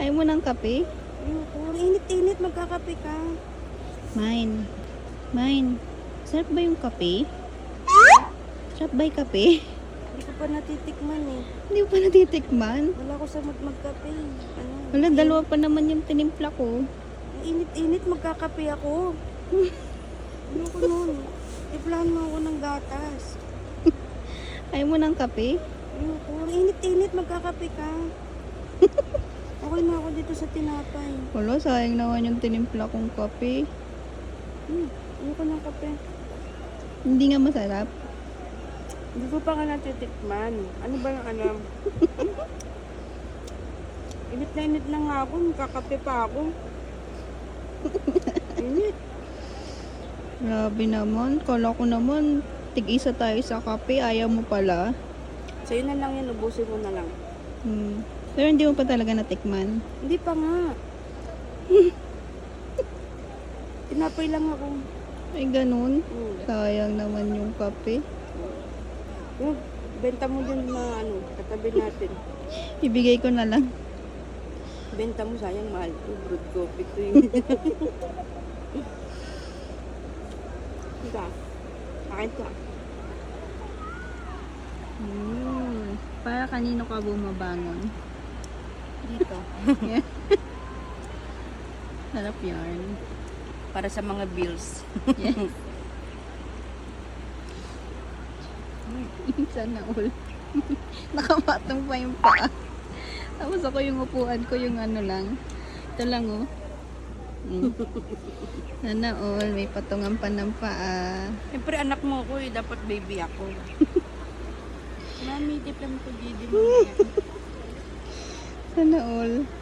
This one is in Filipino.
Ayaw mo ng kape? Ayoko. Init-init, magkakape ka. Mine. Mine. Sarap ba yung kape? Sarap ba yung kape? Hindi ko pa natitikman eh. Hindi mo pa natitikman. Wala ko sa mag magkape. Ano? Wala, dalawa pa naman yung tinimpla ko. Init-init, magkakape ako. Ayoko nun. Tiplahan mo ako ng gatas. Ayaw mo ng kape? Ayoko. Init-init, magkakape ka. Okay na ako dito sa tinapay. Wala, sayang naman yung tinimpla kong kape. Hmm, ayoko ng kape. Hindi nga masarap. Hindi ko pa nga natitikman. Ano ba yung alam? init na init na nga ako. Magkakape pa ako. Init. Grabe naman. Kala ko naman, tig-isa tayo sa kape. Ayaw mo pala. Sa'yo na lang yan. Ubusin mo na lang. Hmm. Pero hindi mo pa talaga natikman. Hindi pa nga. Tinapay lang ako. Ay, ganun. Hmm. Sayang naman yung kape. Yung benta mo dyan na ano, katabi natin. Ibigay ko na lang. Benta mo sayang mahal to. Brood coffee to yun. Ika. Akin ka. Hmm. Para kanino ka bumabangon? Dito. Sarap yarn. Para sa mga bills. Yes. Sana all. Nakamatong pa yung paa. Tapos ako yung upuan ko yung ano lang. Ito lang oh. Mm. Sana all. May patungan pa ng paa. Siyempre anak mo ko eh. Dapat baby ako. Mami, di lang ko didi mo. Sana all.